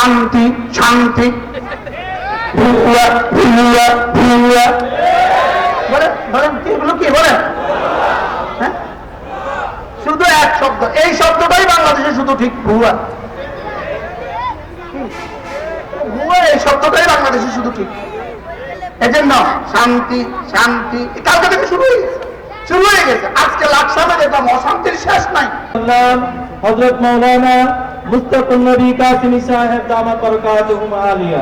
শান্তি শান্তি। হ্যাঁ? শুধু এক শব্দ। এই শব্দটাই বাংলাদেশে শুধু ঠিক ভুয়া। ভুয়া এই শব্দটাই বাংলাদেশে শুধু ঠিক। এজন্য শান্তি শান্তি কালকে থেকে শুরু হয়ে গেছে। শুরু হয়ে গেছে। আজকে লাকসামে দেখলাম অশান্তির শেষ নাই। হজরত মৌলানা मुस्तकुलनबी कासिमी साहब दामद बरकत आलिया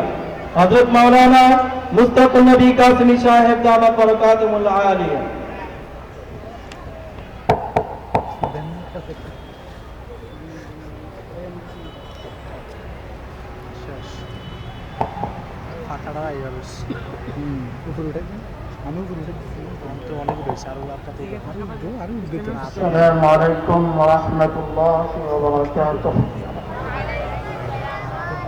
हज़रत मौलाना मुस्तकुलनबी कासिमी साहब दामद बरकत आलिया السلام عليكم ورحمة الله وبركاته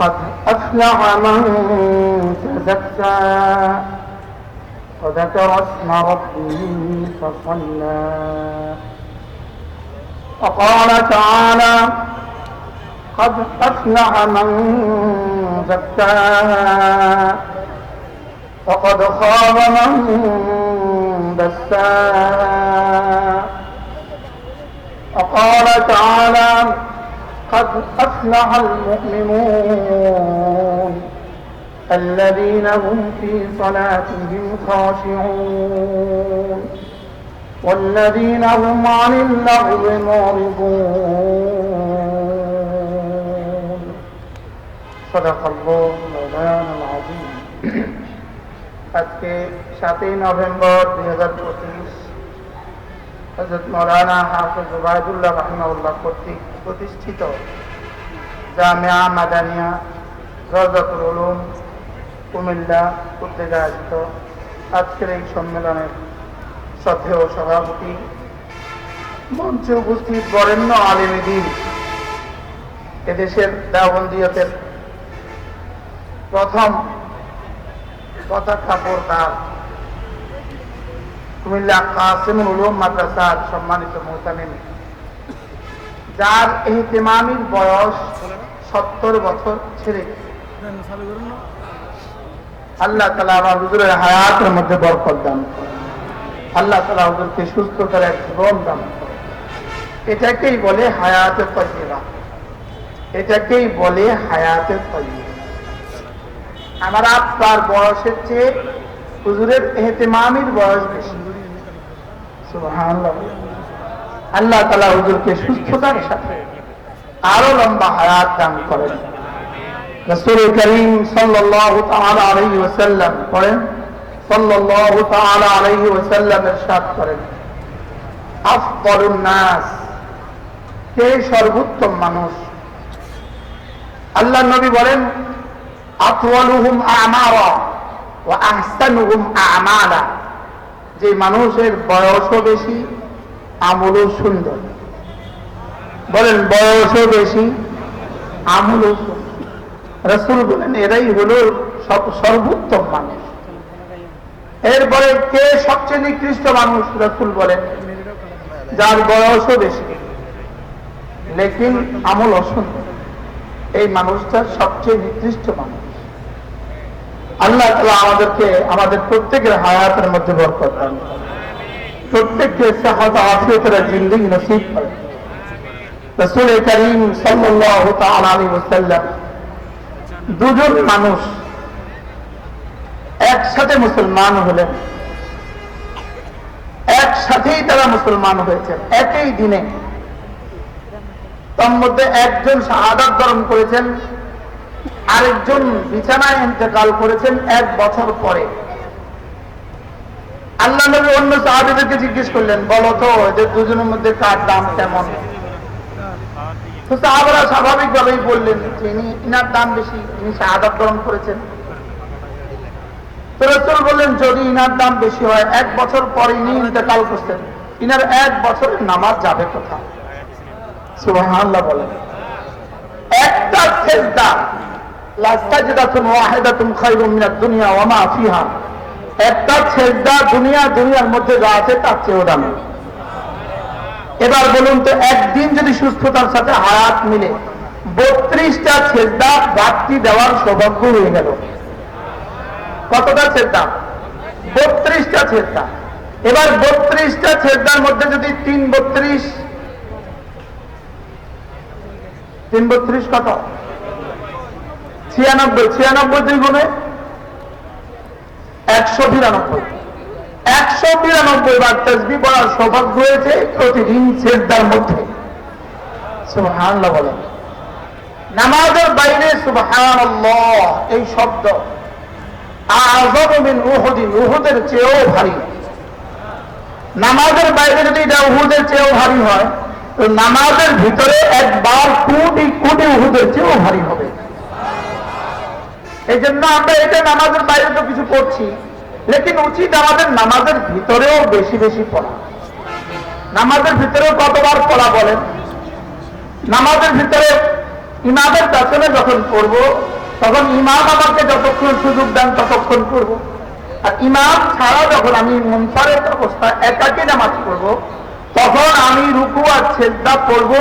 قد أفلح من تزكى وذكر اسم ربه فصلى. وقال تعالى قد أفلح من زكاها وقد خاب من دساها وقال تعالى قد أفلح المؤمنون الذين هم في صلاتهم خاشعون والذين هم عن اللغو معرضون صدق الله مولانا العظيم আজকে সাতই নভেম্বর দুই হাজার পঁচিশ হজরত মৌলানা হাফিজ ওবায়দুল্লাহ রহমাউল্লাহ কর্তৃক প্রতিষ্ঠিত জামিয়া মাদানিয়া রজাতুল উলুম কুমিল্লা উদ্যোগে আয়োজিত আজকের এই সম্মেলনের শ্রদ্ধেয় সভাপতি মঞ্চে উপস্থিত বরেণ্য আলিমিদিন এদেশের দাবন্দিয়তের প্রথম পতাকা পর্দার কুমিল্লা উলুম মাদ্রাসার সম্মানিত মোহতামিম। যার বয়স সত্তর বছর ছেড়ে আল্লাহ তালা আমার হুজুরের হায়াতের মধ্যে দান আল্লাহ তালা হুজুরকে সুস্থতার এক জীবন দান এটাকেই বলে হায়াতে তৈবা এটাকেই বলে হায়াতে তৈবা আমার আপনার বয়সের চেয়ে হুজুরের এহতেমামির বয়স বেশি। আল্লাহ তালা হুজুরকে সুস্থতার সাথে আরও লম্বা হায়াত দান করেন। কে সর্বোত্তম মানুষ? আল্লাহ নবী বলেন, আতওয়ালুহুম আমারা ওয়া আহসানুহুম আমালা। যে মানুষের বয়সও বেশি, আমলও সুন্দর। বলেন, বয়সও বেশি, আমলও রসুল বলেন, এরাই হলো সর্বোত্তম মানুষ। এরপরে কে সবচেয়ে নিকৃষ্ট মানুষ? রসুল বলেন, যার বয়সও বেশি, লেকিন আমল অসুন্দর এই মানুষটা সবচেয়ে নিকৃষ্ট মানুষ। আল্লাহ তালা আমাদেরকে, আমাদের প্রত্যেকের হায়াতের মধ্যে বরকত দান। প্রত্যেককে সাহায্য আফিয়তের জিন্দিগি নসিব করে রসুল করিম সাল্লাল্লাহু তাআলা আলাইহি ওয়াসাল্লাম দুজন মানুষ একসাথে মুসলমান হলেন। একসাথেই তারা মুসলমান হয়েছেন। একই দিনে। তার মধ্যে একজন শাহাদাত বরণ করেছেন। আরেকজন বিছানায় ইন্তেকাল করেছেন এক বছর পরে। আল্লাহ নবী অন্য সাহাবিদেরকে জিজ্ঞেস করলেন, বলো তো এদের দুজনের মধ্যে কার দাম কেমন? তো সাহাবারা স্বাভাবিকভাবেই বললেন যে ইনি ইনার দাম বেশি, ইনি শাহাদাত বরণ করেছেন। তো রসুল বললেন, যদি ইনার দাম বেশি হয়, এক বছর পরে ইনি ইন্তেকাল করছেন। ইনার এক বছরের নামাজ যাবে কোথায়? সুবহানাল্লাহ বলেন। একটা সেজদা এবার বলুন তো, একদিন যদি সুস্থতার সাথে হায়াত মিলে, বত্রিশটা দেওয়ার সৌভাগ্য হয়ে গেল। কতটা বত্রিশটা ছেদা এবার বত্রিশটা ছেদার মধ্যে যদি তিন বত্রিশ তিন বত্রিশ কত? ছিয়ানব্বই ছিয়ানব্বই দুই গুণে একশো বিরানব্বই। একশো বিরানব্বই বার তসবি পড়ার সৌভাগ্য হয়েছে প্রতিদিন সেজদার মধ্যে। বলেন। নামাজের বাইরে সুবহানাল্লাহ, এই শব্দ। আযম মিন উহুদিন উহুদের চেয়েও ভারী। নামাজের বাইরে যদি এটা উহুদের চেয়েও ভারী হয়, তো নামাজের ভিতরে একবার কোটি কোটি উহুদের চেয়েও ভারী হবে। এই জন্য আমরা এটা নামাজের বাইরে তো কিছু পড়ছি, লেকিন উচিত আমাদের নামাজের ভিতরেও বেশি বেশি পড়া। নামাজের ভিতরেও কতবার পড়া বলেন? নামাজের ভিতরে ইমামের পেছনে যখন পড়ব, তখন ইমাম আমাকে যতক্ষণ সুযোগ দেন ততক্ষণ করব আর ইমাম ছাড়া যখন আমি মনসারের অবস্থায় একাকে নামাজ পড়ব, তখন আমি রুকু আর ছেদা পড়ব।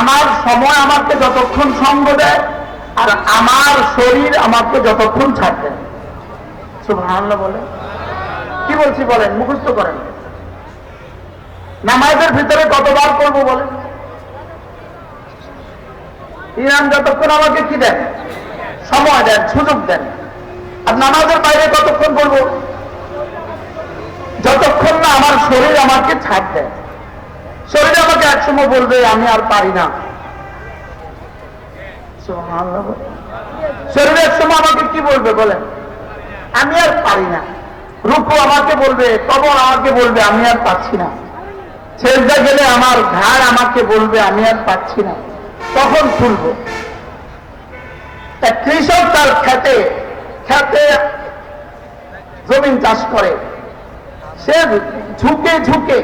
আমার সময় আমাকে যতক্ষণ সঙ্গ দেয় আর আমার শরীর আমাকে যতক্ষণ ছাড় দেয় বলে কি বলছি বলেন, মুখস্থ করেন। নামাজের ভিতরে কতবার করব বলেন। ইরান যতক্ষণ আমাকে কি দেন, সময় দেন, সুযোগ দেন, আর নামাজের বাইরে কতক্ষণ করব যতক্ষণ না আমার শরীর আমাকে ছাড় দেয় শরীর আমাকে একসময় বলবে, আমি আর পারি না। শরীর একসময় আমাকে কি বলবে বলেন? আমি আর পারি না। রূপু আমাকে বলবে কবর আমাকে বলবে, আমি আর পাচ্ছি না। ছেড়ে গেলে আমার ঘাড় আমাকে বলবে, আমি আর পাচ্ছি না। তখন খুলবো। কৃষক তার খেতে খেতে জমিন চাষ করে। সে ঝুঁকে ঝুঁকে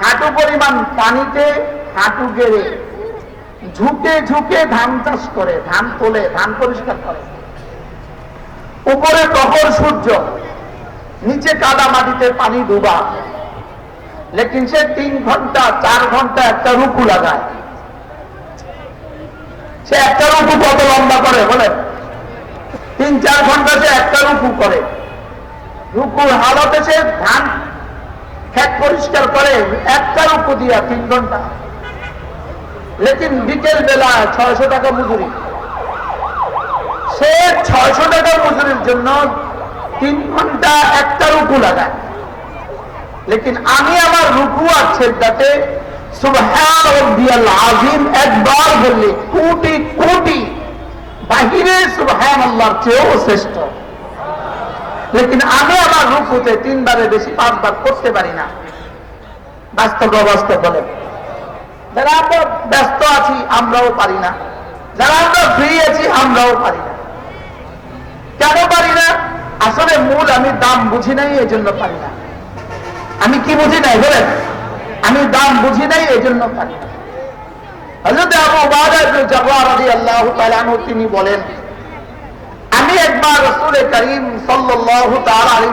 হাঁটু পরিমাণ পানিতে হাঁটু গেড়ে ঝুঁকে ঝুঁকে ধান চাষ করে, ধান তোলে, ধান পরিষ্কার করে। উপরে প্রখর সূর্য, নিচে কাদা মাটিতে পানি ডুবা। লেকিন সে তিন ঘণ্টা, চার ঘণ্টা একটা রুকু লাগায়। সে একটা রুকু কত লম্বা করে বলেন? তিন, চার ঘণ্টা সে একটা রুকু করে। রুকুর হালতে সে ধান খেত পরিষ্কার করে, একটা রুকু দিয়া তিন ঘণ্টা। লেকিন বিকেল বেলা ছয়শো টাকা মজুরি। সে ছয়শো টাকা মজুরির জন্য তিন ঘণ্টা একটা রুকু লাগায়। লেকিন আমি আমার রুকু আর ছেদাতে একবার বললে কোটি কোটি, বাহিরে সুবহান আল্লাহর চেয়েও শ্রেষ্ঠ। লেকিন আমি আমার রুকুতে তিনবারে বেশি পাঁচবার করতে পারি না। বাস্তব অবাস্তব বলে যারা আমরা ব্যস্ত আছি, আমরাও পারি না। যারা আমরা ফ্রি আছি, আমরাও পারি না। কেন পারি না? আসলে মূল আমি দাম বুঝি নাই এই জন্য পারি না। আমি কি বুঝি নাই, বলেন? আমি দাম বুঝি নাই এই জন্য পারি না। তিনি বলেন, আমি একবার রাসূল করিম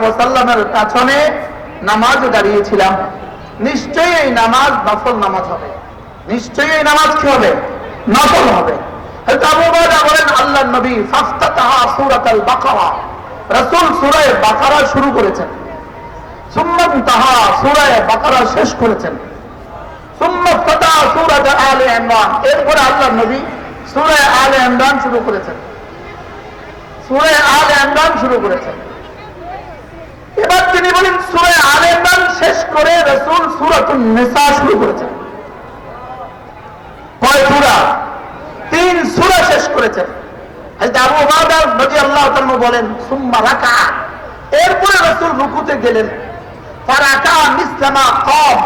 ওয়াসাল্লামের পেছনে নামাজ দাঁড়িয়েছিলাম। নিশ্চয়ই এই নামাজ নফল নামাজ হবে। নিশ্চয়ই নামাজ কি হবে। নফল হবে আল্লাহর নবী বাকারা। শুরু করেছেন। শেষ করেছেন। আলে আল্লাহর নবী শুরু করেছেন। শুরু করেছেন। এবার তিনি বলেন সূরা আলে শেষ করে রাসূল সূরাতুন শুরু করেছেন। কয় সূরা। তিন সূরা শেষ করেছেন বলেন, সুম্মা রাকা। এরপরে রাসূল রুকুতে গেলেন। ফারাকা মিসলামা কম।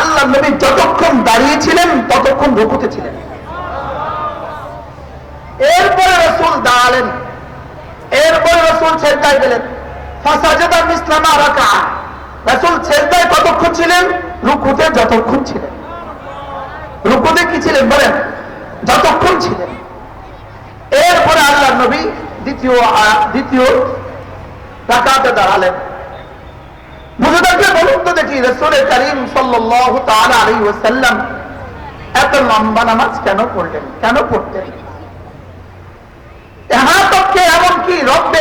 আল্লাহ নবী যতক্ষণ দাঁড়িয়েছিলেন, ততক্ষণ রুকুতে ছিলেন। এরপরে রসুল দাঁড়ালেন। এরপরে রসুল ছেদায় গেলেন। ফাসাজেদা ইসলামা রাখা রসুল ছেদায় কতক্ষণ ছিলেন? রুকুতে যতক্ষণ ছিলেন। রুকুতে কি ছিলেন বলেন? যতক্ষণ ছিলেন। এরপরে আল্লাহ নবী দ্বিতীয় দ্বিতীয় রাকাতে দাঁড়ালেন। বুঝে বলুন তো দেখি এত লম্বা নামাজ কেন পড়লেন? কেন পড়তেন? এমন এমনকি রব্বে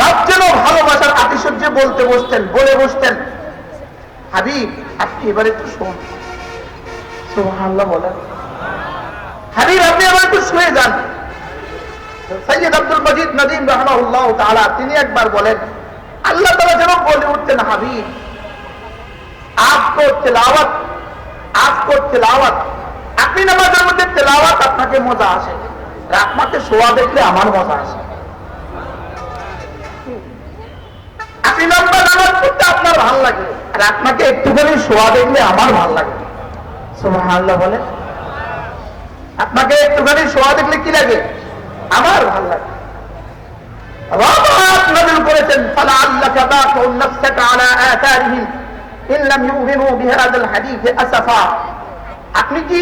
রব যেন ভালোবাসার আতিশয্যে বলতে বসতেন, বলে বসতেন, হাবিব, আপনি এবারে একটু শুনছেন তিনি একবার বলেন, আল্লাহ তালা যেন বলে উঠতেন হাবিব আপকো তেলাওয়াত আপকো আপনি নামাজের মধ্যে তেলাওয়াত, আপনাকে মজা আসে। আপনাকে শোয়া দেখলে আমার মজা আসে। আপনি লম্বা নামাজ করতে আপনার ভালো লাগে। আর আপনাকে একটুখানি শোয়া দেখলে আমার ভালো লাগে। আপনাকে একটুখানি শোয়া দেখলে কি লাগে? আমার লাগে। আপনি কি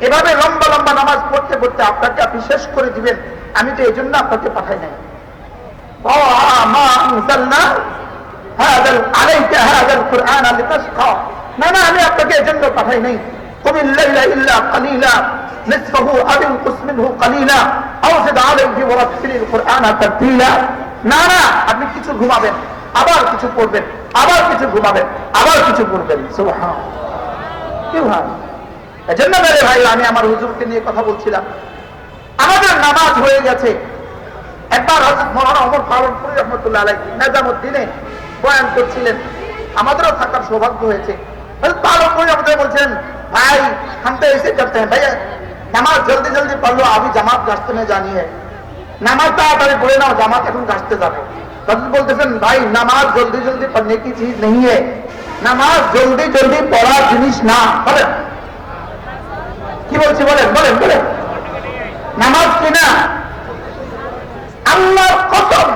এভাবে লম্বা লম্বা নামাজ পড়তে পড়তে আপনাকে আপনি শেষ করে দিবেন? আমি তো এই জন্য আপনাকে পাঠাই নাই। না না, আমি আপনাকে এজন্য পাঠাই নাই। قم الليل إلا قليلا نصفه أو انقص منه قليلا أو زد عليه ورتل القرآن ترتيلا না না আপনি কিছু ঘুমাবেন আবার কিছু পড়বেন আবার কিছু ঘুমাবেন আবার কিছু পড়বেন সুবহান কি ভাই এজন্য মেরে ভাই আমি আমার হুজুরকে নিয়ে কথা বলছিলাম আমাদের নামাজ হয়ে গেছে একবার হজরত মহানা অমর পালন করি রহমতুল্লাহ আলাই নেজামুদ্দিনে বয়ান করছিলেন আমাদেরও থাকার সৌভাগ্য হয়েছে হযরত পালন করি আমাদের বলছেন ভাই হামতে এসে করতে हैं भैया নামাজ জলদি জলদি পড়লো আমি জামাত গাছতে में जानी है নামাজ তাড়াতাড়ি পড়ে নাও জামাত এখন গাছতে যাবে হযরত বলতেছেন ভাই নামাজ জলদি জলদি पढ़ने की चीज नहीं है নামাজ জলদি জলদি পড়ার জিনিস না বলেন কি বলছি বলেন বলেন বলেন নামাজ কি না আল্লাহর কসম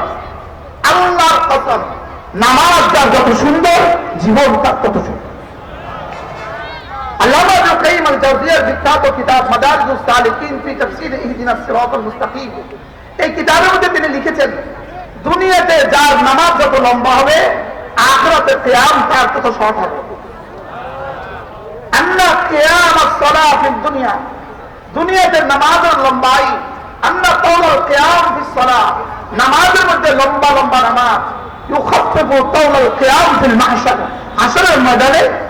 আল্লাহর কসম নামাজ যার যত সুন্দর জীবন তার তত সুন্দর আল্লামা ইবনে কাইয়িম আল-জাওজিয়ার বিখ্যাত কিতাব মাদারিজুস সালিকিন ফি তাফসীর ইহদিনাস সিরাতাল মুস্তাকিম। এই কিতাবের মধ্যে তিনি লিখেছেন, দুনিয়াতে যার নামাজ যত লম্বা হবে, আখিরাতে কিয়াম তার তত শর্ট হবে। আন্না কিয়াম আস-সালাহ ফিদ দুনিয়া, দুনিয়াতে নামাজের লম্বাই। আন্না তাওলাল কিয়াম ফিস সালাহ, নামাজের মধ্যে লম্বা লম্বা নামাজ। ইউখাফফিফু তাওলাল কিয়াম ফিল মাহশার হাসরের ময়দানে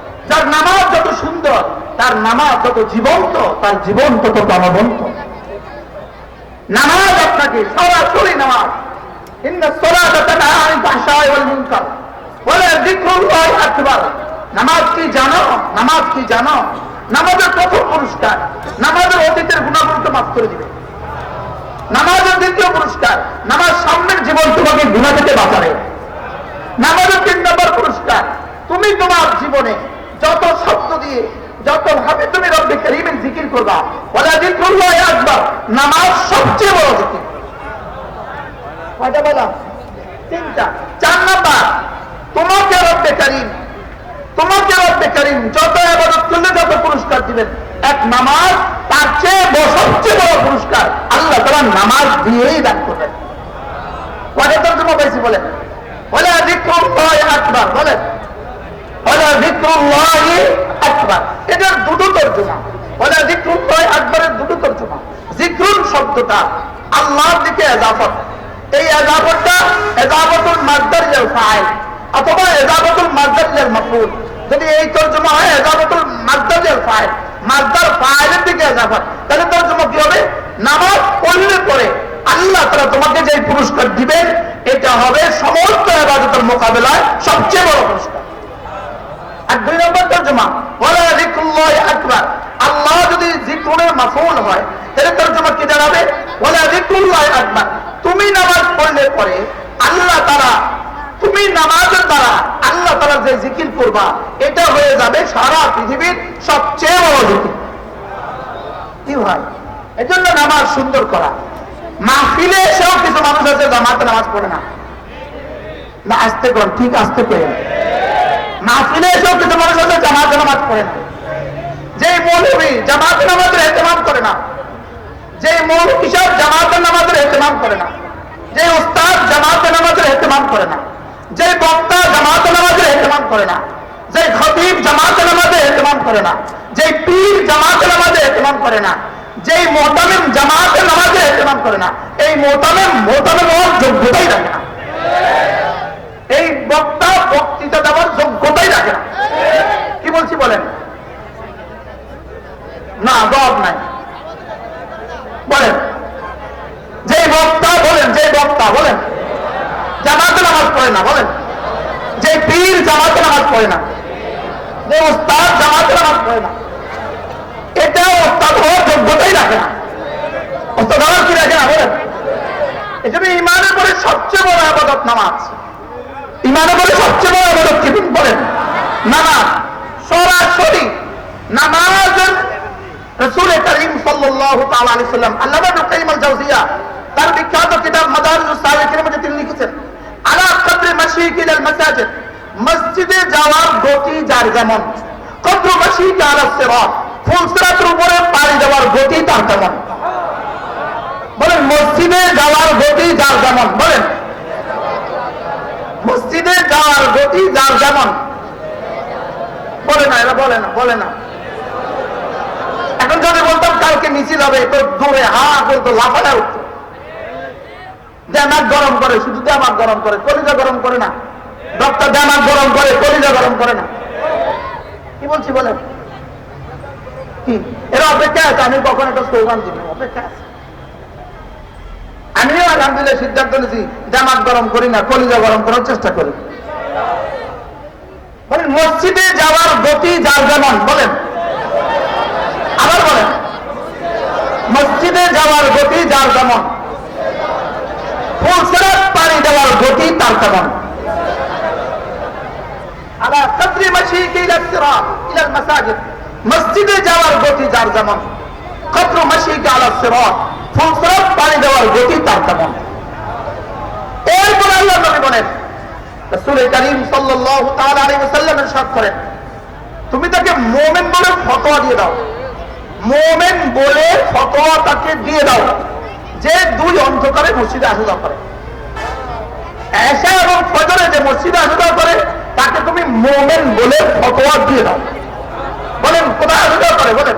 যার নামাজ যত সুন্দর, তার নামাজ যত জীবন্ত, তার জীবন তত প্রাণবন্ত। নামাজ আপনাকে সরাসরি নামাজ। নামাজ নামাজের অতীতের নামাজ সামনের জীবন তোমাকে গুণা থেকে বাঁচাবে। নামাজের তিন নম্বর পুরস্কার। তুমি তোমার জীবনে যত শব্দ দিয়ে, যত ভাবে তুমি রব্বে করিমের জিকির করবা বলা জিক্রুল্লাহ আকবার, নামাজ সবচেয়ে বড় জিকির। কয়টা বলা তিনটা। চার নাম্বার, তোমাকে রব্বে করিম, তোমাকে রব্বে করিম যত আবাদত করলে যত পুরস্কার দিবেন। এক নামাজ তার চেয়ে সবচেয়ে বড় পুরস্কার আল্লাহ তারা নামাজ দিয়েই দান করবেন। কয়টা তর্জমা পাইছি বলেন? বলে জিক্রুল্লাহ আকবার, বলেন। বলে এটার দুটো তর্জমা। দুটো তর্জমা। শব্দটা আল্লাহর দিকে এজাফত। এই এজাফতটা এজাফতুল মাসদারিয়াল ফাইল অথবা মাফউল। যদি এই তর্জমা হয়, এজাফতুল মাসদারিয়াল ফাইল। মাসদার ফাইলের দিকে এজাফত। তাহলে তর্জমা কি হবে? নামাজ পড়লে পরে আল্লাহ তারা তোমাকে যে পুরস্কার দিবেন, এটা হবে সমস্ত এবাদতের মোকাবেলায় সবচেয়ে বড় পুরস্কার। হয় এটা হয়ে যাবে সারা পৃথিবীর সবচেয়ে বড় জিকির কি ভাই? এজন্য নামাজ সুন্দর করা। মাহফিলে এসেও কিছু মানুষ আছে জামাতে নামাজ পড়ে না। আসতে কর ঠিক আসতে করে জামাতে নামাজ করে না। যে মৌলবী সব জামাতে নামাজের এহতেমাম করে না। যে পীর জামাতে নামাজের করে না। যে মোহতামিম জামাতে নামাজের এহতেমাম করে না। এই মোহতামিম মোহতামিম হওয়ার যোগ্যতাই রাখে না। এই বক্তা বক্তৃতা দেওয়ার যোগ্যতাই রাখে না। কি বলছি বলেন? না, জবাব নাই। বলেন। যে বক্তা, বলেন যে বক্তা, বলেন। জামাতে নামাজ পড়ে না, বলেন। যে পীর জামাতে নামাজ পড়ে না, যে ওস্তাদ জামাতে নামাজ পড়ে না এটা ওস্তাদ হওয়ার যোগ্যতাই রাখে না। ওস্তাদ হওয়ার কি রাখে না, বলেন। এই জন্য ইমানের পরে সবচেয়ে বড় আবাদত নামাজ। ইমানের পরে সবচেয়ে বড় আবাদত কি বলেন, নামাজ, সরাসরি নামাজের রসুল করিম সাল্লাম, আল্লামা তার বিখ্যাত কিতাব মাদারিজুস মধ্যে তিনি লিখেছেন মসজিদে যাওয়ার গতি যার যেমন, বলেন। মসজিদে যাওয়ার গতি যার যেমন। বলে না, এরা বলে না বলে না। এখন যদি বলতাম কালকে মিছিল হবে তো দূরে হা করে তো লাফাটা উঠত। দেমাগ গরম করে, শুধু দেমাগ গরম করে, কলিজা গরম করে না। ডক্টর দেমাগ গরম করে, কলিজা গরম করে না। কি বলছি বলেন? কি? এরা অপেক্ষা আছে, আমি কখন একটা স্লোগান দিব অপেক্ষা আছে। আমিও আলহামদুলিল্লাহ সিদ্ধান্ত নিয়েছি দেমাগ গরম করি না, কলিজা গরম করার চেষ্টা করি। বলেন, মসজিদে যাওয়ার গতি যার যেমন, বলেন। আবার বলেন, মসজিদে যাওয়ার গতি যার যেমন, ফুলসেরাত পানি দেওয়ার গতি তার তেমন। মাসাজিদ। যাওয়ার গতি যার যেমন কদ্র মাশিকি আলা ফুলসেরাত পানি দেওয়ার গতি তার তেমন। এরপর আল্লাহ নবী বলেন রাসূল করিম সাল্লাল্লাহু তাআলা আলাইহি ওয়াসাল্লাম ইরশাদ করেন, তুমি তাকে মোমেন বলে ফতোয়া দিয়ে দাও। মোমেন বলে ফতোয়া তাকে দিয়ে দাও, যে দুই অন্ধকারে মসজিদে আসা করে। এসা এবং ফজরে যে মসজিদে আসা করে, তাকে তুমি মোমেন বলে ফতোয়া দিয়ে দাও। বলেন, কোথায় আসা করে? বলেন।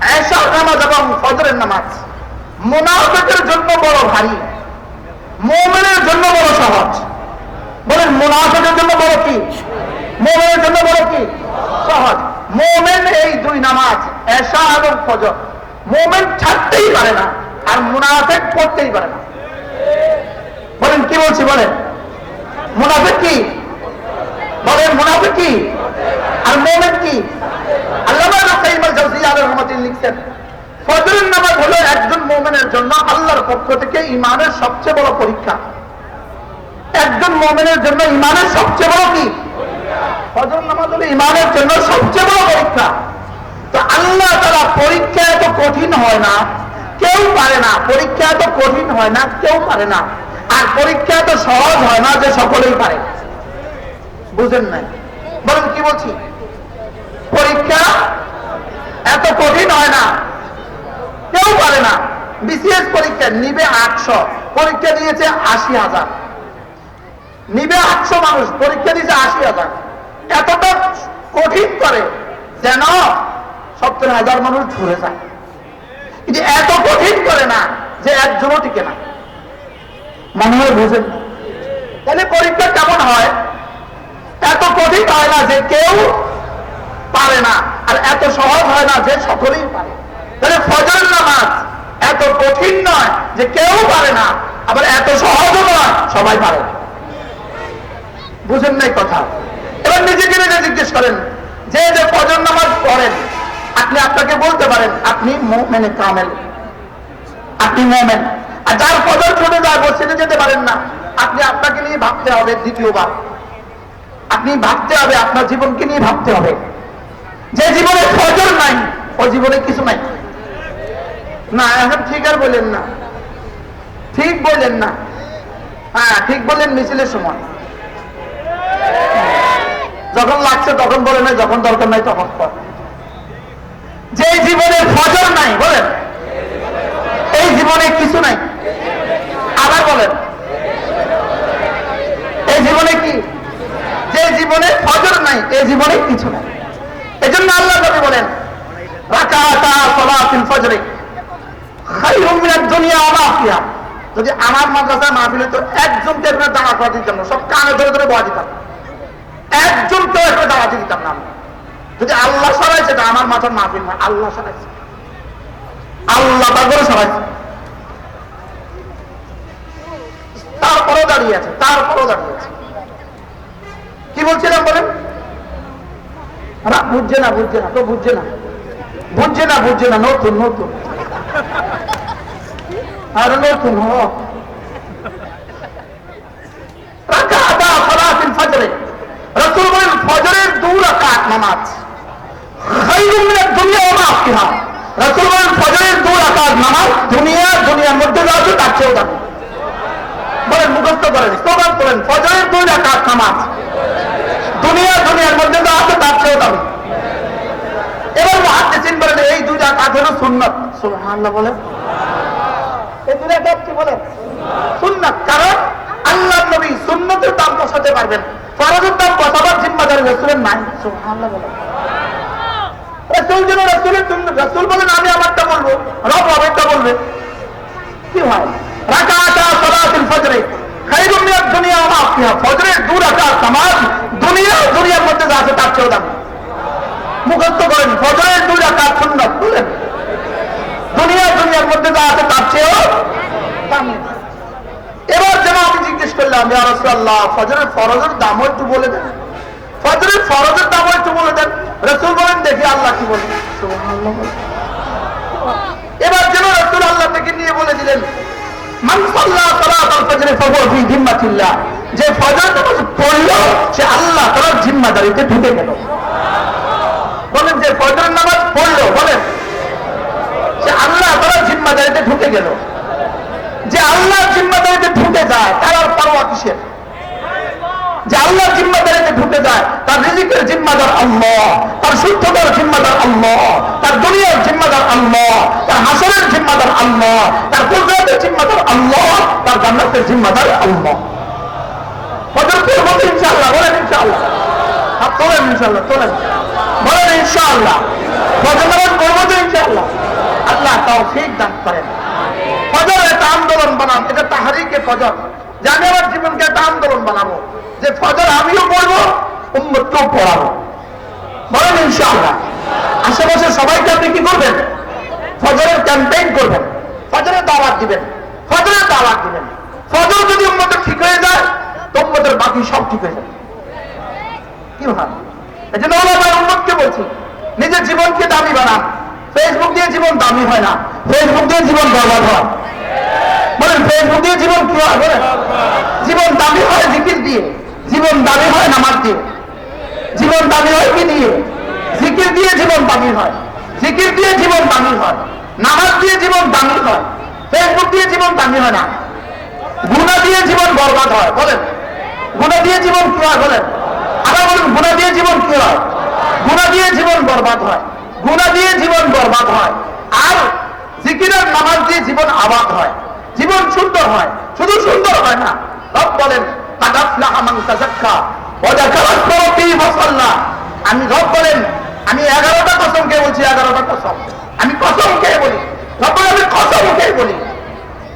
এশার নামাজ এবং ফজরের নামাজ। মোনাফেকের জন্য বড় ভারী। মোমেনের জন্য বড় সহজ। বলেন, মোনাফেকের জন্য বড় কি? মোমেনের জন্য বড় কি? সহজ। মোমেন এই দুই নামাজ এশা এবং ফজর। মোমেন ছাড়তেই পারে না, আর মুনাফেক পড়তেই পারে না। বলেন, কি বলছি, বলেন? মুনাফেক কি? বলেন মুনাফেক কি? আর মোমেন কি? আল্লামা কাইম আল জাওজিয়া আলাইহির রহমাতুল্লাহ লিখছেন, ফজরের নামাজ হলো একজন মুমিনের জন্য আল্লাহর পক্ষ থেকে ইমানের সবচেয়ে বড় পরীক্ষা। একজন মুমিনের জন্য ইমানের সবচেয়ে বড় কি? ফজর নামাজ হলো ইমানের জন্য সবচেয়ে বড় পরীক্ষা। তো আল্লাহ তারা পরীক্ষা এত কঠিন হয় না, কেউ পারে না। পরীক্ষা এত কঠিন হয় না, কেউ পারে না। আর পরীক্ষা এত সহজ হয় না যে সকলেই পারে। বুঝেন নাই। বলেন, কি বলছি? পরীক্ষা এত কঠিন হয় না। কেউ পারে না। বিসিএস পরীক্ষা নিবে আটশো। পরীক্ষা দিয়েছে আশি হাজার। নিবে আটশো মানুষ। পরীক্ষা দিয়েছে আশি হাজার। এতটা কঠিন করে যেন সত্তর হাজার মানুষ ঝরে যায়। কিন্তু এত কঠিন করে না যে একজনও টিকে না। মনে হয় বুঝেন। তাহলে পরীক্ষা কেমন হয়? এত কঠিন হয় না যে কেউ পারে না। আর এত সহজ হয় না যে সকলেই পারে। তাহলে ফজর নামাজ এত কঠিন নয় যে কেউ পারে না, আবার এত সহজও নয়, সবাই পারে বুঝেন নাই কথা? এবার নিজেকে নিজে জিজ্ঞেস করেন, যে যে ফজর নামাজ পড়েন, আপনি আপনাকে বলতে পারেন, আপনি মোমেনে কামেল। আপনি মোমেন। আর যার ফজর ছুটে যায়, মসজিদে যেতে পারেন না। আপনি আপনাকে নিয়ে ভাবতে হবে দ্বিতীয়বার। আপনি ভাবতে হবে, আপনার জীবনকে নিয়ে ভাবতে হবে। যে জীবনে ফজর নাই, ও জীবনে কিছু নাই। না, এখন ঠিক আর বললেন না। ঠিক বলেন না। হ্যাঁ ঠিক বলেন মিছিলের সময়। যখন লাগছে তখন বলে নাই, যখন দরকার নাই তখন পর যে জীবনে ফজর নাই, বলেন। এই জীবনে কিছু নাই। আবার বলেন এই জীবনে কি যে জীবনে ফজর নাই এই জীবনে কিছু নাই। এই জন্য আল্লাহ নবী বলেন যদি আমার মাদ্রাসায় মাহফিলে তো একজনকে এখানে দাঁড়া করা দিতাম না, সব কানে ধরে ধরে বয়া দিতাম। একজনকেও এখানে দাঁড়াতে দিতাম না যদি আল্লাহ সরাই সেটা আমার মাথার মাহফিল না, আল্লাহ সরাইছে। আল্লাহ তারপরে সরাইছে। তারপরেও দাঁড়িয়ে আছে, তারপরেও দাঁড়িয়ে আছে। কি বলছিলাম বলেন? বুঝছে না বুঝছে না, তো বুঝছে না। বুঝছে না বুঝছে না, নতুন নতুন। আর নতুন হ। ফজরের দু দু মুখস্থ করেন স্লোগান করেন, ফজরের দুই রাকাত নামাজ। দুনিয়া, দুনিয়ার মধ্যে যা আছে, তার চেয়েও দামি। এবার মহাদ্দেশিন বলেন এই দুই রাকাত হলো সুন্নাত? সুবহানাল্লাহ বলেন। এই দুই রাকাত কি বলেন? সুন্নাত, কারণ আল্লাহ নবী সুন্নতের দাম বসাতে পারবেন। ফরজের দাম বসাবার জিম্মাদারি রসুলের নাই। সুবহানাল্লাহ বলেন। রসুল যেন রসুলের রসুল বলেন, আমি আমারটা বলব, রব রবেরটা বলবে। কি হয়? রাকাতা সালাতুল ফজরে। খায়রুম দুনিয়া ওয়া মা ফজরের দু রাকাত নামাজ দুনিয়া, দুনিয়ার মধ্যে যা আছে তার চেয়েও দামি। মুখস্থ করেন, ফজরের দুই রাকাত সুন্নাত বুঝলেন দুনিয়া দুনিয়ার মধ্যে যা আছে তার চেয়েও দামি। এবার যেন আমি জিজ্ঞেস করলাম রাসূলুল্লাহ, ফজরের ফরজের দামও একটু বলে দেন। ফজরের ফরজের দামও একটু বলে দেন। রাসূল বলেন, দেখি আল্লাহ কি বলেন। এবার যেন রাসূল আল্লাহ থেকে নিয়ে বলে দিলেন, মান সাল্লা সালাতাল ফজরে ফাহুয়া ফি জিম্মাতিল্লাহ। যে ফজর নামাজ পড়ল, সে আল্লাহ তাআলার জিম্মাদারিতে ঢুকে গেল। বলেন, যে ফজর নামাজ পড়ল, বলেন, সে আল্লাহ তাআলার জিম্মাদারিতে ঢুকে গেল। যে আল্লাহর জিম্মাদারিতে ঢুকে যায়, তার আর পারোয়া কিসের? যে আল্লাহর জিম্মাদারিতে ঢুকে যায়, তার রিজিকের জিম্মাদার আল্লাহ, তার শুদ্ধতার জিম্মাদার আল্লাহ, তার দুনিয়ার জিম্মাদার আল্লাহ, তার হাসরের জিম্মাদার আল্লাহ, তার কুদরতের জিম্মাদার আল্লাহ, তার জান্নাতের জিম্মাদার আল্লাহ। আমিও পড়ব, উম্মতকেও পড়াবো। বলেন ইনশাআল্লাহ। আশেপাশে সবাইকে আপনি কি করবেন? ফজরের ক্যাম্পেইন করবেন। ফজরের দাওয়াত দিবেন। ফজরের দাওয়াত দিবেন। ফজর যদি উম্মতের ঠিক হয়ে যায় তো উম্মতের বাকি সব ঠিক হয়ে যাবে। কি ভাব এই জন্য ওলামার উম্মতকে বলছি নিজের জীবনকে দামি বানান ফেসবুক দিয়ে জীবন দামি হয় না। ফেসবুক দিয়ে জীবন বরবাদ হয়। বলেন ফেসবুক দিয়ে জীবন কি হয়? বলেন। জীবন দামি হয় জিকির দিয়ে। জীবন দামি হয় নামাজ দিয়ে। জীবন দামি হয় কি দিয়ে? জিকির দিয়ে জীবন দামি হয়। জিকির দিয়ে জীবন দামি হয়। নামাজ দিয়ে জীবন দামি হয়। ফেসবুক দিয়ে জীবন দামি হয় না। গুণা দিয়ে জীবন বরবাদ হয়। বলেন। গুণা দিয়ে জীবন কি হয় বলেন আবার বলুন গুণা দিয়ে জীবন কি হয় গুণা দিয়ে জীবন বরবাদ হয়। গুণা দিয়ে জীবন বরবাদ হয়। আর জিকিরের নামাজ দিয়ে জীবন আবাদ হয়। জীবন সুন্দর হয়। শুধু সুন্দর হয় না। রব বলেন "কাদ আফলাহা মান তাযাক্কা ওয়া যাকারা ইসমা আমি রব বলেন আমি এগারোটা কসম খেয়ে বলছি এগারোটা কসম। আমি কসম খেয়ে বলি। রব বলেন, আমি কসম খেয়ে বলি।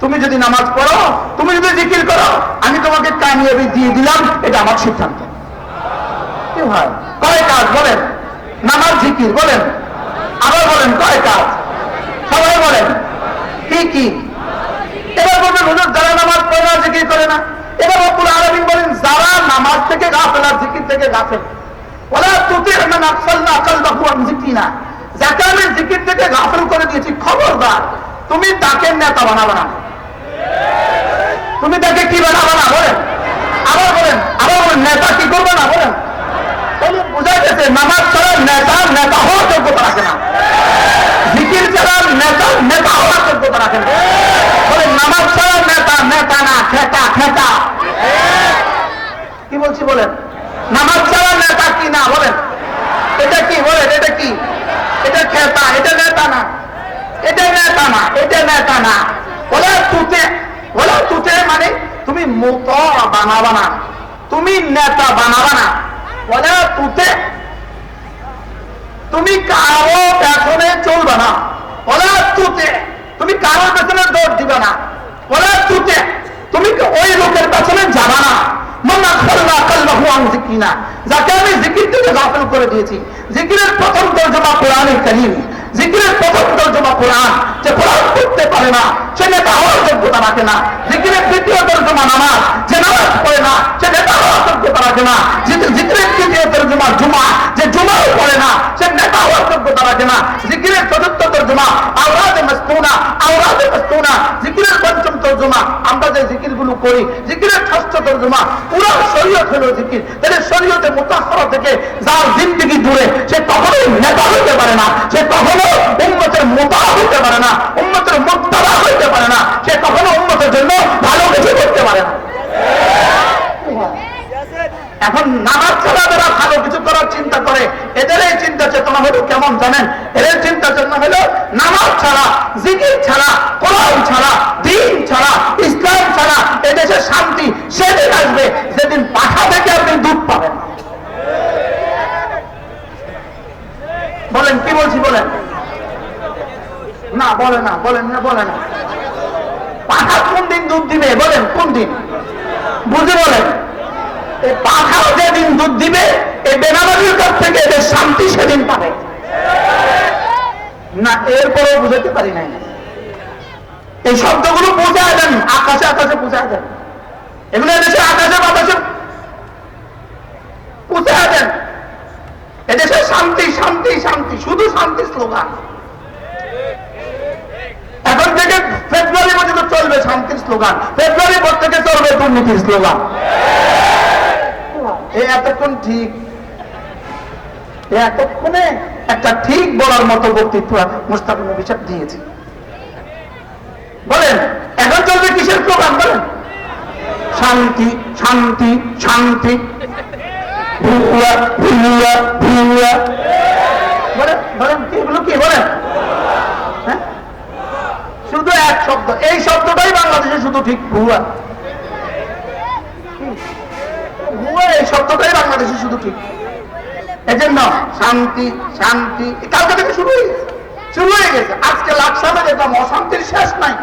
তুমি যদি নামাজ পড়ো, তুমি যদি জিকির করো, আমি তোমাকে কামিয়াবি দিয়ে দিলাম, এটা আমার সিদ্ধান্ত। কি হয়? কয় কাজ বলেন? নামাজ, জিকির বলেন? আবার বলেন, কয় কাজ? সবাই বলেন, কি কি? এবার বলবেন, হুজুর, যারা নামাজ পড়ে না, জিকির করে না। এবার অপুর আলমিন বলেন, যারা নামাজ থেকে গাফেল আর জিকির থেকে আমি জিকির থেকে গাফেল করে দিয়েছি, খবরদার, তুমি তাকে নেতা বানাবে না। তুমি তাকে কি বানাবে না, বলেন। আবার বলেন আবার বলেন, নেতা কি করবে না, বলেন। বোঝা গেছে নামাজ ছাড়া নেতা নেতা হওয়ার যোগ্যতা রাখে না। জিকির ছাড়া নেতা নেতা হওয়ার যোগ্যতা রাখে না। বলেন, নামাজ ছাড়া নেতা নেতা না, খেতা খেতা। কি বলছি, বলেন? নামাজ ছাড়া নেতা কি না, বলেন? এটা কি, বলেন, এটা কি? এটা খেতা, এটা নেতা না। এটা নেতা না, এটা নেতা না। বলে তুতে বলে, তুতে মানে তুমি মুত বানাবা না তুমি নেতা বানাবা না বলে, তুতে তুমি কারও পেছনে চলবে না। বলে, তুতে তুমি কারোর পেছনে দৌড় দিবে না। বলে, তুতে তুমি ওই লোকের পেছনে যাবা না? যাকে আমি জিকির থেকে গাফিল করে দিয়েছি। জিকিরের প্রথম তর্জমা কোরআনের কারীম। জিকিরের প্রথম তর্জমা কোরআন। যে কোরআন পড়তে পারে না, সে নেতা হওয়ার যোগ্যতা রাখে না। জিকিরের তৃতীয় তর্জমা নামাজ। যে নামাজ পড়ে না, সে নেতা হওয়ার যোগ্যতা রাখে না। জিকিরের তৃতীয় তর্জমা জুমা। যে জুমাও পড়ে না, সে নেতা হওয়ার যোগ্যতা রাখে না। জিকিরের চতুর্থ তর্জমা আওরাজ মস্তুনা। আওরাজ মস্তুনা। জিকিরের পঞ্চম তর্জমা, আমরা যে জিকিরগুলো করি, জিকিরের ষষ্ঠ তর্জমা, পুরো শরীয়ত হলো জিকির। তাহলে শরীয়তে মোতাহরা থেকে যার জিন্দিগি দূরে, সে কখনোই নেতা হইতে পারে না, সে কখনো উন্মতের মোতা হইতে পারে না উন্মতের মোত্তাবা হইতে পারে না, সে কখনো উন্মতের জন্য ভালো কিছু করতে পারে না। এখন নামাজ ছাড়া যারা ভালো কিছু করার চিন্তা করে এদের এই চিন্তা চেতনা হলো কেমন জানেন? এদের চিন্তা চেতনা হলো নামাজ ছাড়া, জিকির ছাড়া, কোরআন ছাড়া, দিন ছাড়া, ইসলাম ছাড়া, এদেশে শান্তি সেদিন আসবে, যেদিন পাখা থেকে আপনি দুধ পাবেন। বলেন, কি বলছি বলেন? না, বলে না বলেন না, বলে না। পাখা কোন দিন দুধ দিবে? বলেন, কোন দিন? বুঝে বলেন। এই পাখাও যেদিন দুধ দিবে এই বেনামাজির কাছ থেকে এদের শান্তি সেদিন পাবে। না, এরপরেও বুঝাতে পারি নাই। এই শব্দগুলো বোঝায় দেন, আকাশে আকাশে বোঝায় দেন। এগুলো এদেশে আকাশে বাতাসে বোঝায় দেন। এদেশে শান্তি শান্তি শান্তি, শুধু শান্তি স্লোগান। এখন থেকে ফেব্রুয়ারি পর্যন্ত চলবে শান্তির স্লোগান। ফেব্রুয়ারি পর থেকে চলবে দুর্নীতির স্লোগান। এতক্ষণ ঠিক। এতক্ষণে একটা ঠিক বলার মতো বক্তৃত্ব নবী সাহেব দিয়েছে। বলেন, এখন চলবে কিসের প্রোগ্রাম বলেন। শান্তি শান্তি শান্তি। হ্যাঁ? শুধু এক শব্দ। এই শব্দটাই বাংলাদেশে শুধু ঠিক ভুয়া ভুয়া বাংলাদেশে শুধু ঠিক। শান্তি শান্তি কালকে থেকে শুরু হয়ে গেছে। শুরু হয়ে গেছে। আজকে লাকসামে দেখলাম অশান্তির শেষ নাই।